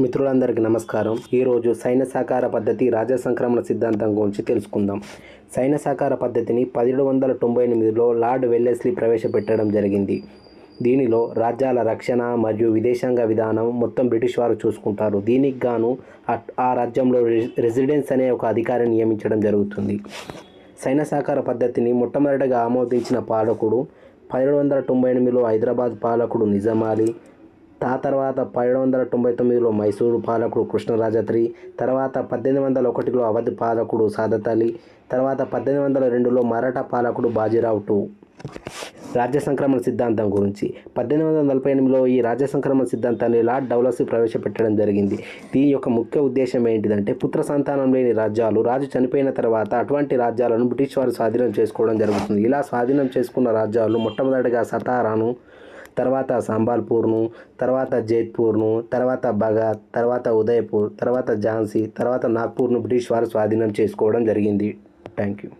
మిత్రులందరికీ నమస్కారం. ఈరోజు సైన్య సహకార పద్ధతి రాజ సంక్రమణ సిద్ధాంతం గురించి తెలుసుకుందాం. సైన్య సహకార పద్ధతిని పదిహేడు వందల తొంభై ఎనిమిదిలో లార్డ్ వెల్లెస్లీ ప్రవేశపెట్టడం జరిగింది. దీనిలో రాజ్యాల రక్షణ మరియు విదేశాంగ విధానం మొత్తం బ్రిటిష్ వారు చూసుకుంటారు. దీనికి గాను ఆ- రాజ్యంలో రె- రెసిడెన్స్ అనే ఒక అధికారిని నియమించడం జరుగుతుంది. సైన్య సహకార పద్ధతిని మొట్టమొదటిగా ఆమోదించిన పాలకుడు పదిహేడు వందల తొంభై ఎనిమిదిలో హైదరాబాద్ పాలకుడు నిజామాలి ఆ తర్వాత పదిహేడు వందల తొంభై తొమ్మిదిలో మైసూరు పాలకుడు కృష్ణరాజత్రి తర్వాత పద్దెనిమిది వందల ఒకటిలో అవధ్ పాలకుడు సాదత్ అలీ తర్వాత పద్దెనిమిది వందల రెండులో మరాఠా పాలకుడు బాజీరావు టూ. రాజ్య సంక్రమణ సిద్ధాంతం గురించి. పద్దెనిమిది వందల నలభై ఎనిమిదిలో ఈ రాజ్య సంక్రమణ సిద్ధాంతాన్ని లార్డ్ డౌలస్ ప్రవేశపెట్టడం జరిగింది. దీని యొక్క ముఖ్య ఉద్దేశం ఏంటిదంటే పుత్ర సంతానం లేని రాజ్యాలు రాజు చనిపోయిన తర్వాత అటువంటి రాజ్యాలను బ్రిటిష్ వారు స్వాధీనం చేసుకోవడం జరుగుతుంది. ఇలా స్వాధీనం చేసుకున్న రాజ్యాలు మొట్టమొదటిగా సతారాను తర్వాత సంబాల్పూర్ను తర్వాత జైత్పూర్ను తర్వాత బగాత్ తర్వాత ఉదయపూర్ తర్వాత ఝాన్సీ తర్వాత నాగ్పూర్ను బ్రిటిష్ వారు స్వాధీనం చేసుకోవడం జరిగింది. Thank you